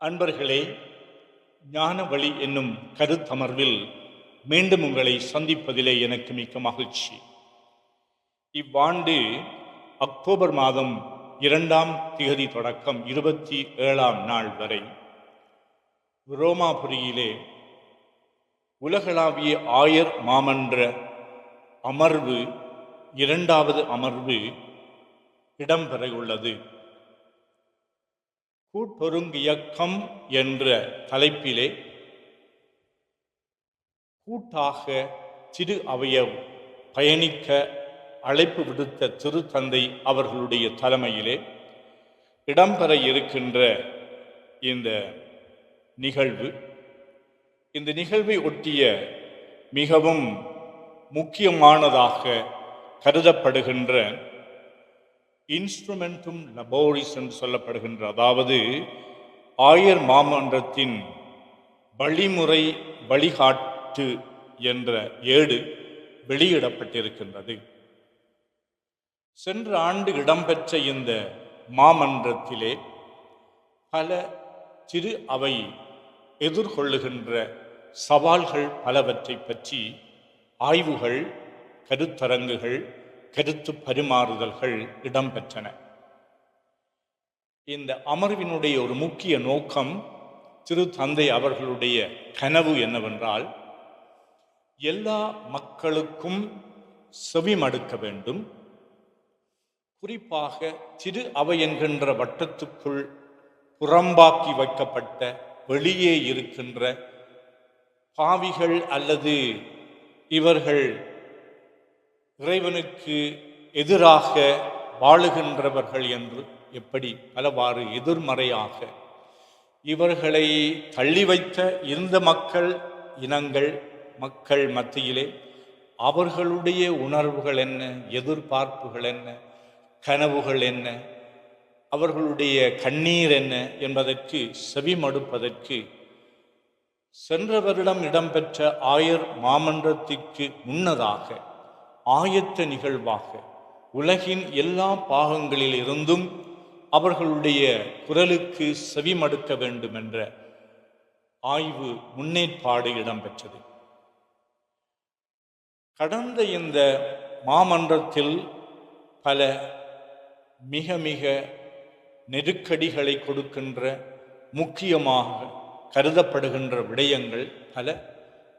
அன்பர்களே ஞான வழி என்னும் கருத்தமர்வில் மீண்டும் உங்களை சந்திப்பதிலே எனக்கு மிக்க மகிழ்ச்சி. இவ்வாண்டு அக்டோபர் மாதம் இரண்டாம் திகதி தொடக்கம் இருபத்தி ஏழாம் நாள் வரை ரோமாபுரியிலே உலகளாவிய ஆயர் மாமன்ற அமர்வு இரண்டாவது அமர்வு இடம்பெற உள்ளது கூட்டொருங்கியக்கம் என்ற தலைப்பிலே கூட்டாக திரு அவைய பயணிக்க அழைப்பு விடுத்த திருத்தந்தை அவர்களுடைய தலைமையிலே இடம்பெற இருக்கின்ற இந்த நிகழ்வு. இந்த நிகழ்வை ஒட்டிய மிகவும் முக்கியமானதாக கருதப்படுகின்ற இன்ஸ்ட்ருமெண்ட்டும் லபோரிஸ் என்று சொல்லப்படுகின்ற அதாவது ஆயர் மாமன்றத்தின் வழிமுறை வழிகாட்டு என்ற ஏடு வெளியிடப்பட்டிருக்கின்றது. சென்ற ஆண்டு இடம்பெற்ற இந்த மாமன்றத்திலே பல திரு அவை எதிர்கொள்ளுகின்ற சவால்கள் பலவற்றை பற்றி ஆய்வுகள் கருத்தரங்குகள் கருத்து பரிமாறுதல்கள் இடம்பெற்றன. இந்த அமர்வினுடைய ஒரு முக்கிய நோக்கம் திரு தந்தை அவர்களுடைய கனவு என்னவென்றால் எல்லா மக்களுக்கும் செவிமடுக்க வேண்டும். குறிப்பாக திரு அவை என்கின்ற வட்டத்துக்குள் புறம்பாக்கி வைக்கப்பட்ட வெளியே இருக்கின்ற பாவிகள் அல்லது இவர்கள் இறைவனுக்கு எதிராக வாழுகின்றவர்கள் என்று எப்படி பலவாறு எதிர்மறையாக இவர்களை தள்ளி வைத்த இந்த மக்கள் இனங்கள் மக்கள் மத்தியிலே அவர்களுடைய உணர்வுகள் என்ன எதிர்பார்ப்புகள் என்ன கனவுகள் என்ன அவர்களுடைய கண்ணீர் என்ன என்பதற்கு செவிமடுப்பதற்கு சென்ற வருடம் இடம்பெற்ற ஆயர் மாமன்றத்திற்கு முன்னதாக ஆயத்த நிகழ்வாக உலகின் எல்லா பாகங்களிலிருந்தும் அவர்களுடைய குரலுக்கு செவிமடுக்க வேண்டும் என்ற ஆய்வு முன்னேற்பாடு இடம்பெற்றது. கடந்த இந்த மாமன்றத்தில் பல மிக மிக நெருக்கடிகளை கொடுக்கின்ற முக்கியமாக கருதப்படுகின்ற விடயங்கள் பல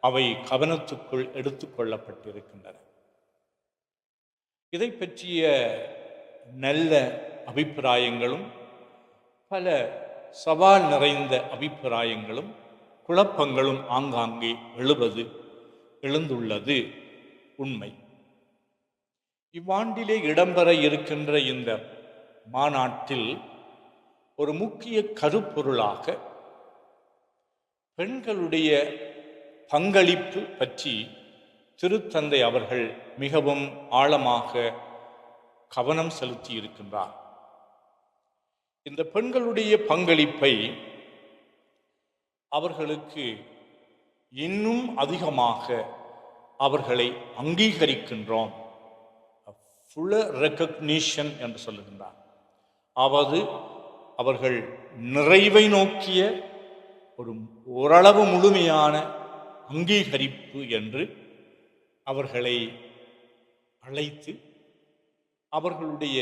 அவை கவனத்துக்குள் எடுத்துக்கொள்ளப்பட்டிருக்கின்றன இதை பற்றிய நல்ல அபிப்பிராயங்களும் பல சவால் நிறைந்த அபிப்பிராயங்களும் குழப்பங்களும் ஆங்காங்கே எழுவது எழுந்துள்ளது உண்மை. இவ்வாண்டிலே இடம்பெற இருக்கின்ற இந்த மாநாட்டில் ஒரு முக்கிய கருப்பொருளாக பெண்களுடைய பங்களிப்பு பற்றி திருத்தந்தை அவர்கள் மிகவும் ஆழமாக கவனம் செலுத்தி இருக்கின்றார். இந்த பெண்களுடைய பங்களிப்பை அவர்களுக்கு இன்னும் அதிகமாக அவர்களை அங்கீகரிக்கின்றோம். ஃபுல ரெக்கக்னிஷன் என்று சொல்லுகின்றார். அவது அவர்கள் நிறைவை நோக்கிய ஒரு ஓரளவு முழுமையான அங்கீகரிப்பு என்று அவர்களை அழைத்து அவர்களுடைய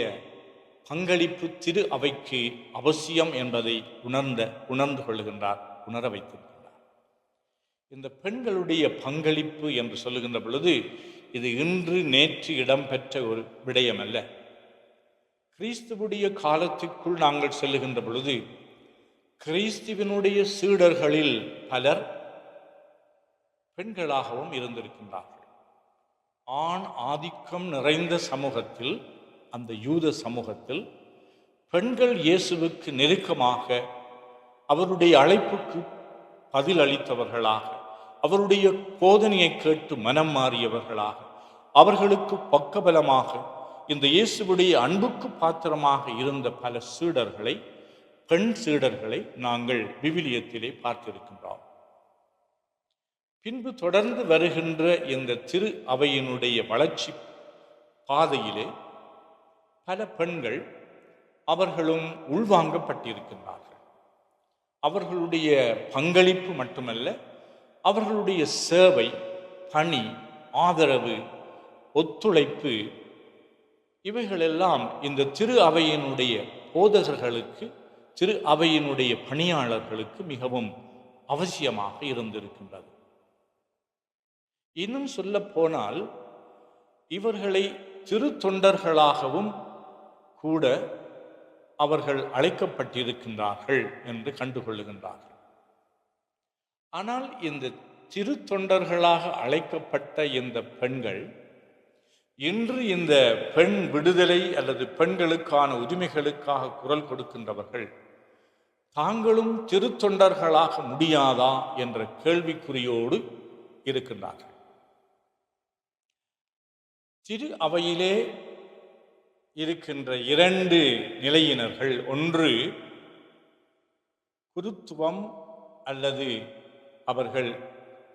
பங்களிப்பு திரு அவைக்கு அவசியம் என்பதை உணர்ந்த உணர்ந்து கொள்ளுகின்றார் உணர வைத்திருக்கின்றார். இந்த பெண்களுடைய பங்களிப்பு என்று சொல்லுகின்ற பொழுது இது இன்று நேற்று இடம்பெற்ற ஒரு விடயம் அல்ல கிறிஸ்துவுடைய காலத்திற்குள் நாங்கள் செல்லுகின்ற பொழுது கிறிஸ்துவனுடைய சீடர்களில் பலர் பெண்களாகவும் இருந்திருக்கின்றார்கள். ஆண் ஆதிக்கம் நிறைந்த சமூகத்தில் அந்த யூத சமூகத்தில் பெண்கள் இயேசுவுக்கு நெருக்கமாக அவருடைய அழைப்புக்கு பதில் அளித்தவர்களாக அவருடைய போதனையை கேட்டு மனம் மாறியவர்களாக அவர்களுக்கு பக்கபலமாக இந்த இயேசுவுடைய அன்புக்கு பாத்திரமாக இருந்த பல சீடர்களை பெண் சீடர்களை நாங்கள் விவிலியத்திலே பார்த்திருக்கின்றோம். பின்பு தொடர்ந்து வருகின்ற இந்த திரு அவையினுடைய வளர்ச்சி பாதையிலே பல பெண்கள் அவர்களும் உள்வாங்கப்பட்டிருக்கின்றார்கள். அவர்களுடைய பங்களிப்பு மட்டுமல்ல அவர்களுடைய சேவை பணி ஆதரவு ஒத்துழைப்பு இவைகளெல்லாம் இந்த திரு அவையினுடைய போதகர்களுக்கு திரு அவையினுடைய பணியாளர்களுக்கு மிகவும் அவசியமாக இருந்திருக்கின்றது. இன்னும் சொல்ல போனால் இவர்களை சிறு தொண்டர்களாகவும் கூட அவர்கள் அழைக்கப்பட்டிருக்கின்றார்கள் என்று கண்டுகொள்ளுகின்றார்கள். ஆனால் இந்த சிறு தொண்டர்களாக அழைக்கப்பட்ட இந்த பெண்கள் இன்று இந்த பெண் விடுதலை அல்லது பெண்களுக்கான உரிமைகளுக்காக குரல் கொடுக்கின்றவர்கள் தாங்களும் திருத்தொண்டர்களாக முடியாதா என்ற கேள்விக்குறியோடு இருக்கின்றார்கள். திரு அவையிலே இருக்கின்ற இரண்டு நிலையினர்கள். ஒன்று குருத்துவம் அல்லது அவர்கள்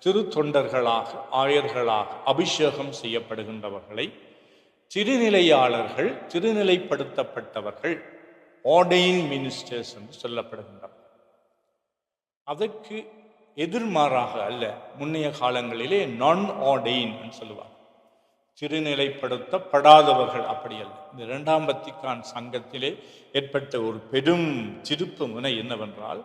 திருத்தொண்டர்களாக ஆயர்களாக அபிஷேகம் செய்யப்படுகின்றவர்களை. திருநிலையாளர்கள் திருநிலைப்படுத்தப்பட்டவர்கள் ஆர்டைன் மினிஸ்டர்ஸ் என்று சொல்லப்படுகின்றனர். அதற்கு எதிர்மாறாக அல்ல முன்னைய காலங்களிலே நான் ஆர்டைன் என்று சொல்லுவார் திருநிலைப்படுத்தப்படாதவர்கள் அப்படி அல்ல இந்த இரண்டாம் பத்திக்கான் சங்கத்திலே ஏற்பட்ட ஒரு பெரும் திருப்பு முனை என்னவென்றால்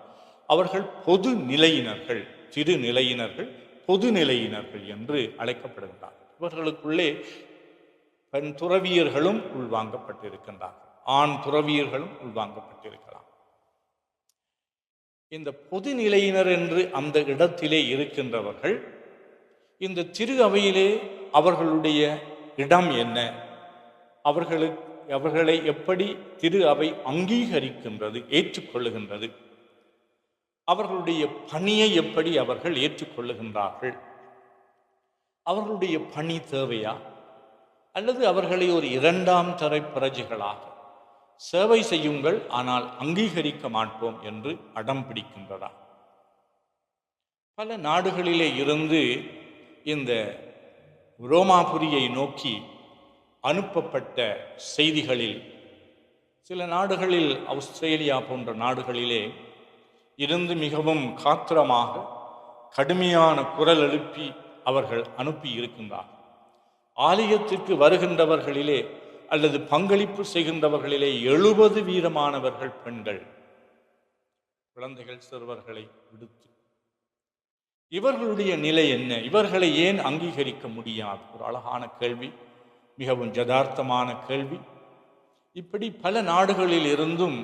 அவர்கள் பொது நிலையினர்கள் திருநிலையினர்கள் பொது நிலையினர்கள் என்று அழைக்கப்படுகின்றார்கள். இவர்களுக்குள்ளே பெண் துறவியர்களும் உள்வாங்கப்பட்டிருக்கின்றார்கள். ஆண் துறவியர்களும் உள்வாங்கப்பட்டிருக்கலாம். இந்த பொது நிலையினர் என்று அந்த இடத்திலே இருக்கின்றவர்கள் இந்த திரு அவையிலே அவர்களுடைய இடம் என்ன? அவர்களுக்கு அவர்களை எப்படி திரு அவை அங்கீகரிக்கின்றது ஏற்றுக்கொள்ளுகின்றது? அவர்களுடைய பணியை எப்படி அவர்கள் ஏற்றுக்கொள்ளுகின்றார்கள்? அவர்களுடைய பணி தேவையா? அல்லது அவர்களை ஒரு இரண்டாம் தரை பிரஜைகளாக சேவை செய்யுங்கள் ஆனால் அங்கீகரிக்க மாட்டோம் என்று அடம் பிடிக்கின்றதா? பல நாடுகளிலே இருந்து இந்த ரோமாபுரியை நோக்கி அனுப்பப்பட்ட செய்திகளில் சில நாடுகளில் ஆஸ்திரேலியா போன்ற நாடுகளிலே இருந்து மிகவும் காத்திரமாக கடுமையான குரல் எழுப்பி அவர்கள் அனுப்பி இருக்கின்றார் ஆலயத்திற்கு வருகின்றவர்களிலே அல்லது பங்களிப்பு செய்கின்றவர்களிலே எழுபது வீரமானவர்கள் பெண்கள். குழந்தைகள் சிறுவர்களை விடுத்து இவர்களுடைய நிலை என்ன? இவர்களை ஏன் அங்கீகரிக்க முடியாது? ஒரு அழகான கேள்வி மிகவும் ஜதார்த்தமான கேள்வி. இப்படி பல நாடுகளில் இருந்தும்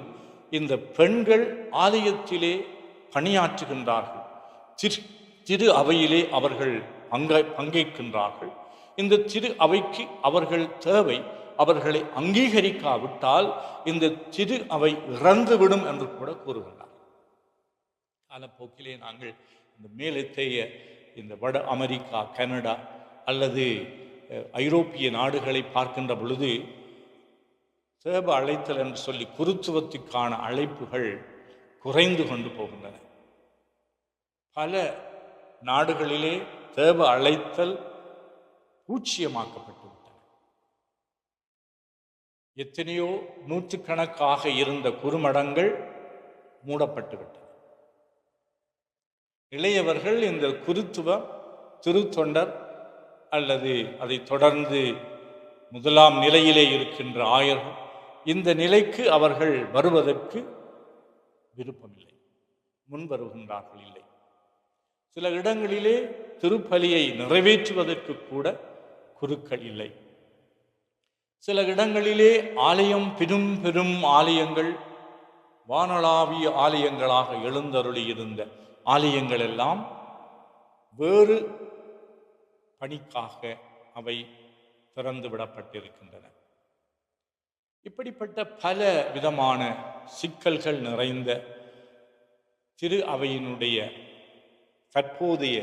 இந்த பெண்கள் ஆலயத்திலே பணியாற்றுகின்றார்கள். திரு திரு அவையிலே அவர்கள் பங்க பங்கேற்கின்றார்கள். இந்த திரு அவைக்கு அவர்கள் தேவை அவர்களை அங்கீகரிக்காவிட்டால் இந்த திரு அவை இறந்துவிடும் என்று கூட கூறுகின்றார் காலப்போக்கிலே நாங்கள் இந்த மேலத்தைய இந்த வட அமெரிக்கா கனடா அல்லது ஐரோப்பிய நாடுகளை பார்க்கின்ற பொழுது சேப அழைத்தல் என்று சொல்லி குருத்துவத்துக்கான அழைப்புகள் குறைந்து கொண்டு போகின்றன. பல நாடுகளிலே தேவ அழைத்தல் பூச்சியமாக்கப்பட்டு விட்டன. எத்தனையோ நூற்றுக்கணக்காக இருந்த குறுமடங்கள் மூடப்பட்டு விட்டன. இளையவர்கள் இந்த குருத்துவம் திருத்தொண்டர் அல்லது அதை தொடர்ந்து முதலாம் நிலையிலே இருக்கின்ற ஆயர்கள் இந்த நிலைக்கு அவர்கள் வருவதற்கு விருப்பமில்லை. முன் வருகின்றார்கள் இல்லை. சில இடங்களிலே திருப்பலியை நிறைவேற்றுவதற்கு கூட குருக்கள் இல்லை. சில இடங்களிலே ஆலயம் பெரும் பெரும் ஆலயங்கள் வானளாவிய ஆலயங்களாக எழுந்தருளி இருந்த ஆலயங்கள் எல்லாம் வேறு பணிக்காக அவை திறந்து விடப்பட்டிருக்கின்றன. இப்படிப்பட்ட பல விதமான சிக்கல்கள் நிறைந்த திரு அவையினுடைய தற்போதைய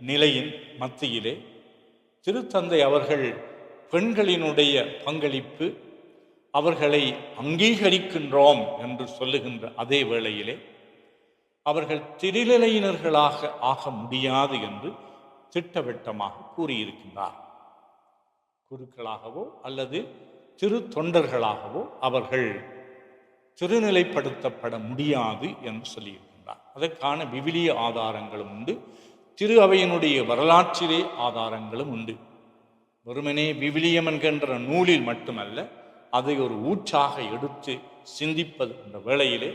நிலையின் மத்தியிலே திருத்தந்தை அவர்கள் பெண்களினுடைய பங்களிப்பு அவர்களை அங்கீகரிக்கின்றோம் என்று சொல்லுகின்ற அதே வேளையிலே அவர்கள் திருநிலையினர்களாக ஆக முடியாது என்று திட்டவட்டமாக கூறியிருக்கின்றார். குருக்களாகவோ அல்லது திரு தொண்டர்களாகவோ அவர்கள் திருநிலைப்படுத்தப்பட முடியாது என்று சொல்லியிருக்கின்றார். அதற்கான விவிலிய ஆதாரங்களும் உண்டு. திரு அவையினுடைய வரலாற்றிலே ஆதாரங்களும் உண்டு. வெறுமனே விவிலியம் என்கின்ற நூலில் மட்டுமல்ல அதை ஒரு ஊற்றாக எடுத்து சிந்திப்பது என்ற வேளையிலே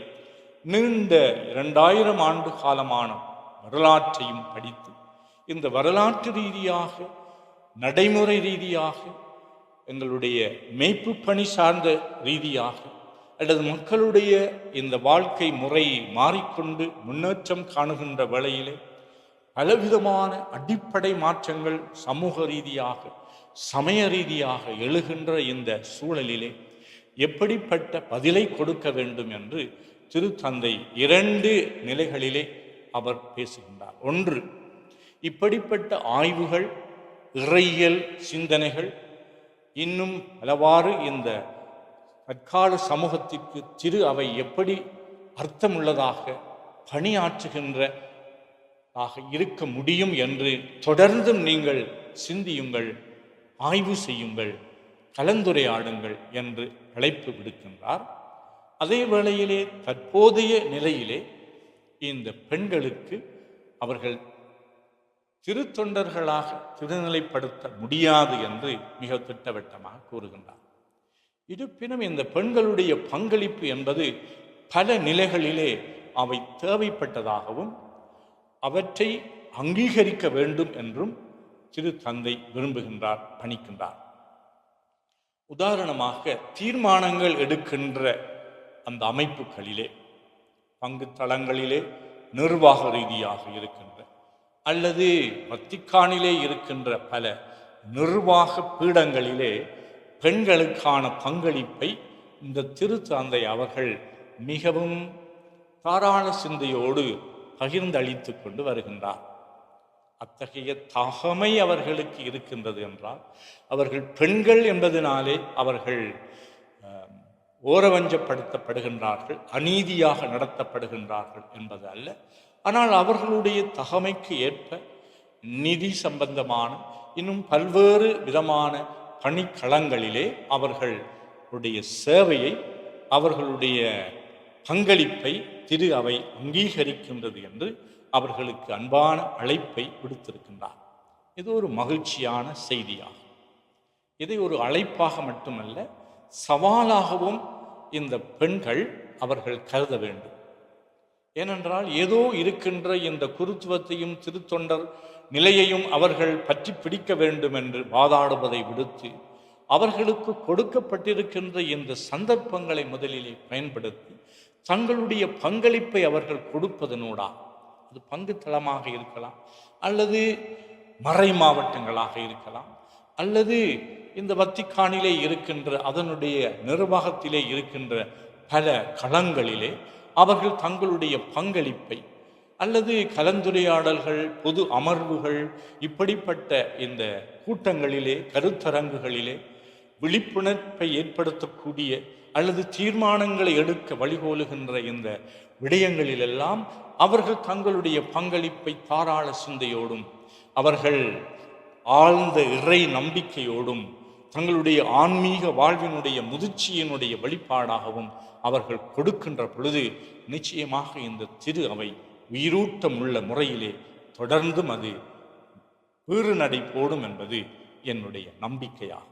நீண்ட இரண்டாயிரம் ஆண்டு காலமான வரலாற்றையும் படித்து இந்த வரலாற்று ரீதியாக நடைமுறை ரீதியாக எங்களுடைய மெய்ப்பு பணி சார்ந்த ரீதியாக அல்லது மக்களுடைய இந்த வாழ்க்கை முறை மாறிக்கொண்டு முன்னேற்றம் காணுகின்ற வேளையிலே பலவிதமான அடிப்படை மாற்றங்கள் சமூக ரீதியாக சமய ரீதியாக எழுகின்ற இந்த சூழலிலே எப்படிப்பட்ட பதிலை கொடுக்க வேண்டும் என்று திருத்தந்தை இரண்டு நிலைகளிலே அவர் பேசுகின்றார். ஒன்று இப்படிப்பட்ட ஆய்வுகள் இறையியல் சிந்தனைகள் இன்னும் பலவாறு இந்த தற்கால சமூகத்திற்கு திரு அவை எப்படி அர்த்தமுள்ளதாக பணியாற்றுகின்ற ஆக இருக்க முடியும் என்று தொடர்ந்தும் நீங்கள் சிந்தியுங்கள் ஆய்வு செய்யுங்கள் கலந்துரையாடுங்கள் என்று அழைப்பு விடுக்கின்றார். அதே வேளையிலே தற்போதைய நிலையிலே இந்த பெண்களுக்கு அவர்கள் திருத்தொண்டர்களாக திருநிலைப்படுத்த முடியாது என்று மிக திட்டவட்டமாக கூறுகின்றார். இருப்பினும் இந்த பெண்களுடைய பங்களிப்பு என்பது பல நிலைகளிலே அவை தேவைப்பட்டதாகவும் அவற்றை அங்கீகரிக்க வேண்டும் என்றும் திரு தந்தை விரும்புகின்றார் பணிக்கின்றார் உதாரணமாக தீர்மானங்கள் எடுக்கின்ற அந்த அமைப்புகளிலே பங்கு தளங்களிலே நிர்வாக ரீதியாக இருக்கின்ற அல்லது வத்திக்கானிலே இருக்கின்ற பல நிர்வாக பீடங்களிலே பெண்களுக்கான பங்களிப்பை இந்த திருத்தந்தை அவர்கள் மிகவும் தாராள சிந்தையோடு பகிர்ந்தளித்து கொண்டு வருகின்றார். அத்தகைய தகமை அவர்களுக்கு இருக்கின்றது என்றால் அவர்கள் பெண்கள் என்பதனாலே அவர்கள் ஓரவஞ்சப்படுத்தப்படுகின்றார்கள் அநீதியாக நடத்தப்படுகின்றார்கள் என்பது அல்ல. ஆனால் அவர்களுடைய தகமைக்கு ஏற்ப நிதி சம்பந்தமான இன்னும் பல்வேறு விதமான பணிக்களங்களிலே அவர்களுடைய சேவையை அவர்களுடைய பங்களிப்பை திரு அவை அங்கீகரிக்கின்றது என்று அவர்களுக்கு அன்பான அழைப்பை விடுத்திருக்கின்றார். இது ஒரு மகிழ்ச்சியான செய்தியாகும். இதை ஒரு அழைப்பாக மட்டுமல்ல சவாலாகவும் இந்த பெண்கள் அவர்கள் கருத வேண்டும். ஏனென்றால் ஏதோ இருக்கின்ற இந்த குருத்துவத்தையும் திருத்தொண்டர் நிலையையும் அவர்கள் பற்றி பிடிக்க வேண்டும் என்று வாதாடுவதை விடுத்து அவர்களுக்கு கொடுக்கப்பட்டிருக்கின்ற இந்த சந்தர்ப்பங்களை முதலிலே பயன்படுத்தி தங்களுடைய பங்களிப்பை அவர்கள் கொடுப்பதனூடா அது பங்கு தளமாக இருக்கலாம் அல்லது மறை மாவட்டங்களாக இருக்கலாம் அல்லது இந்த வத்திக்கானிலே இருக்கின்ற அதனுடைய நிர்வாகத்திலே இருக்கின்ற பல களங்களிலே அவர்கள் தங்களுடைய பங்களிப்பை அல்லது கலந்துரையாடல்கள் பொது அமர்வுகள் இப்படிப்பட்ட இந்த கூட்டங்களிலே கருத்தரங்குகளிலே விழிப்புணர்வை ஏற்படுத்தக்கூடிய அல்லது தீர்மானங்களை எடுக்க வழிகோலுகின்ற இந்த விடயங்களிலெல்லாம் அவர்கள் தங்களுடைய பங்களிப்பை தாராள சிந்தையோடும் அவர்கள் ஆழ்ந்த இறை நம்பிக்கையோடும் தங்களுடைய ஆன்மீக வாழ்வினுடைய முதிர்ச்சியினுடைய வெளிப்பாடாகவும் அவர்கள் கொடுக்கின்ற பொழுது நிச்சயமாக இந்த திரு அவை உயிரூட்டம் உள்ள முறையிலே தொடர்ந்தும் அது வீறு நடை போடும் என்பது என்னுடைய நம்பிக்கையாகும்.